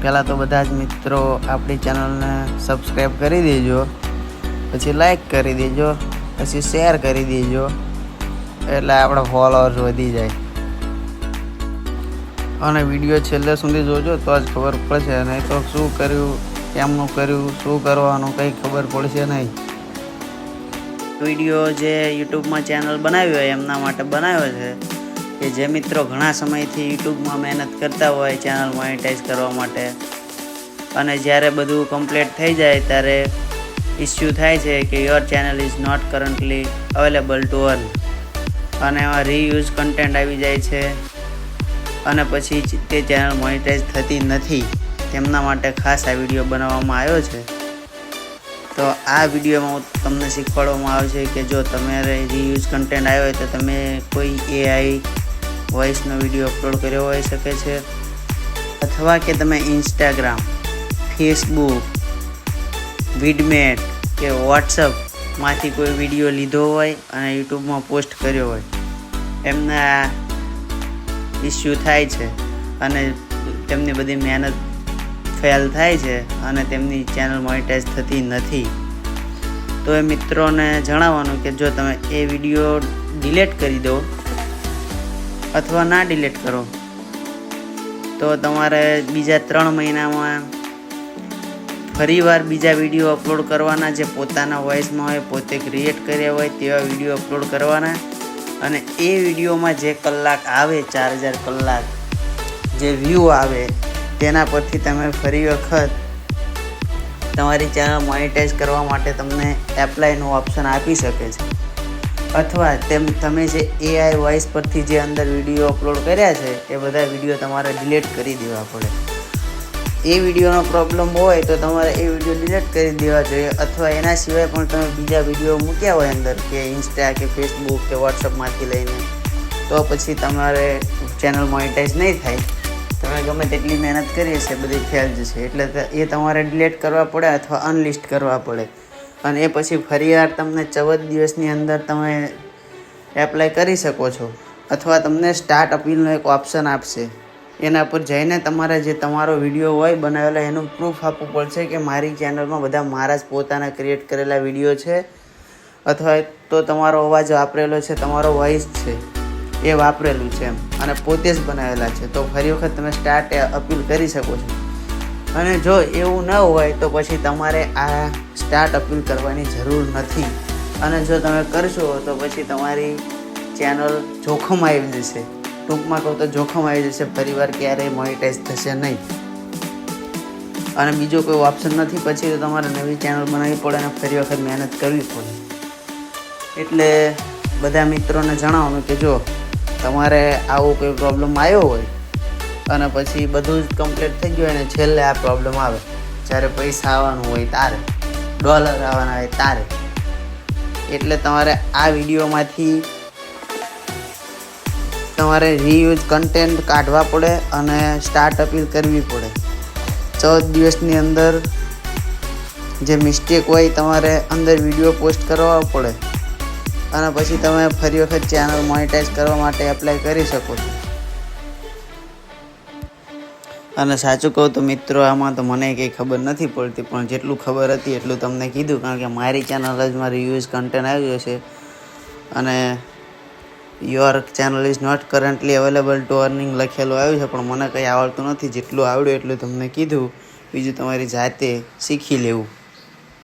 પહેલાં તો બધા જ મિત્રો આપણી ચેનલને સબસ્ક્રાઈબ કરી દેજો, પછી લાઈક કરી દેજો, પછી શેર કરી દેજો, એટલે આપણા ફોલોઅર્સ વધી જાય. અને વીડિયો છેલ્લે સુધી જોજો તો જ ખબર પડશે, નહીં તો શું કર્યું, કેમનું કર્યું, શું કરવાનું, કંઈ ખબર પડશે નહીં. વીડિયો જે યુટ્યુબમાં ચેનલ બનાવ્યો હોય, એમના માટે બનાવ્યો છે. કે જે મિત્રો ઘણા સમયથી યુટ્યુબમાં મહેનત કરતા હોય ચેનલ મોનિટાઈઝ કરવા માટે અને જ્યારે બધું કમ્પ્લીટ થઈ જાય ત્યારે ઇસ્યુ થાય છે કે your channel is not currently available to earn. અને એમાં રીયુઝ કન્ટેન્ટ આવી જાય છે અને પછી તે ચેનલ મોનિટાઈઝ થતી નથી. તેમના માટે ખાસ આ વીડિયો બનાવવામાં આવ્યો છે. તો આ વિડીયોમાં તમને શીખવાડવામાં આવે છે કે જો તમારે રીયુઝ કન્ટેન્ટ આવ્યો હોય તો તમે કોઈ એઆઈ વોઇસનો વીડિયો અપલોડ કર્યો હોઈ શકે છે. અથવા કે તમે ઇન્સ્ટાગ્રામ ફેસબુક વિડમેટ કે વોટ્સઅપમાંથી કોઈ વીડિયો લીધો હોય અને યુટ્યુબમાં પોસ્ટ કર્યો હોય, એમને ઇસ્યુ થાય છે અને તેમની બધી મહેનત ફેલ થાય છે અને તેમની ચેનલ મોનિટાઈઝ થતી નથી. તો એ મિત્રોને જણાવવાનું કે જો તમે એ વીડિયો ડિલેટ કરી દો અથવા ના ડિલીટ કરો. તો તમારે બીજા ત્રણ મહિનામાં ફરીવાર બીજા વીડિયો અપલોડ કરવાના જે પોતાના વોઇસમાં હોય, પોતે ક્રિએટ કર્યા હોય તેવા વીડિયો અપલોડ કરવાના. અને એ વિડીયોમાં જે કલાક આવે, ચાર હજાર કલાક જે વ્યૂ આવે, તેના પરથી તમે ફરી વખત તમારી ચેનલ મોનિટાઈઝ કરવા માટે તમને એપ્લાયનું ઓપ્શન આપી શકે છે. અથવા તેમ તમે જે એઆઈ વોઇસ પરથી જે અંદર વીડિયો અપલોડ કર્યા છે, એ બધા વીડિયો તમારે ડિલીટ કરી દેવા પડે. એ વિડીયોનો પ્રોબ્લેમ હોય તો તમારે એ વીડિયો ડિલીટ કરી દેવા જોઈએ, અથવા એના સિવાય પણ તમે બીજા વીડિયો મૂક્યા હોય અંદર, કે ઇન્સ્ટા કે ફેસબુક કે વોટ્સઅપમાંથી લઈને, તો પછી તમારે ચેનલ મોનિટાઈઝ નહીં થાય. તમે ગમે તેટલી મહેનત કરી હશે, બધી ફેલ જશે. એટલે એ તમારે ડિલીટ કરવા પડે અથવા અનલિસ્ટ કરવા પડે. અને એ પછી ફરીવાર તમને ચૌદ દિવસની અંદર તમે એપ્લાય કરી શકો છો. અથવા તમને સ્ટાર્ટ અપીલનો એક ઓપ્શન આપશે. એના પર જઈને તમારે જે તમારો વીડિયો હોય બનાવેલો એનું પ્રૂફ આપવું પડશે કે મારી ચેનલમાં બધા મારા જ પોતાના ક્રિએટ કરેલા વીડિયો છે. અથવા તો તમારો અવાજ વાપરેલો છે, તમારો વોઇસ છે, એ વાપરેલું છે એમ. અને પોતે જ બનાવેલા છે. તો ફરી વખત તમે સ્ટાર્ટ અપીલ કરી શકો છો. અને જો એવું ન હોય તો પછી તમારે આ સ્ટાર્ટ અપીલ કરવાની જરૂર નથી. અને જો તમે કરશો તો પછી તમારી ચેનલ જોખમ આવી જશે. ટૂંકમાં કહું તો જોખમ આવી જશે ફરીવાર ક્યારેય મોનિટાઈઝ થશે નહીં. અને બીજો કોઈ ઓપ્શન નથી, પછી તો તમારે નવી ચેનલ બનાવવી પડે અને ફરી વખત મહેનત કરવી પડે. એટલે બધા મિત્રોને જણાવવાનું કે જો તમારે આવો કોઈ પ્રોબ્લેમ આવ્યો હોય અને પછી બધું જ કમ્પ્લીટ થઈ ગયું હોય ને છેલ્લે આ પ્રોબ્લેમ આવે. જ્યારે પૈસા આવવાનું હોય તારે ડોલર આવવાના હોય તારે એટલે તમારે આ વિડીયોમાંથી તમારે રીયુઝ કન્ટેન્ટ કાઢવા પડે અને સ્ટાર્ટ અપીલ કરવી પડે. ચૌદ દિવસની અંદર જે મિસ્ટેક હોય તમારે અંદર વીડિયો પોસ્ટ કરવા પડે. અને પછી તમે ફરી વખત ચેનલ મોનિટાઈઝ કરવા માટે એપ્લાય કરી શકો છો. અને સાચું કહું તો મિત્રો, આમાં તો મને કંઈ ખબર નથી પડતી, પણ જેટલું ખબર હતી એટલું તમને કીધું, કારણ કે મારી ચેનલ જ મારી યુઝ કન્ટેન્ટ આવ્યું છે. અને your channel is not currently available to earning લખેલું આવ્યું છે, પણ મને કંઈ આવડતું નથી. જેટલું આવડ્યું એટલું તમને કીધું. બીજું તમારી જાતે શીખી લેવું.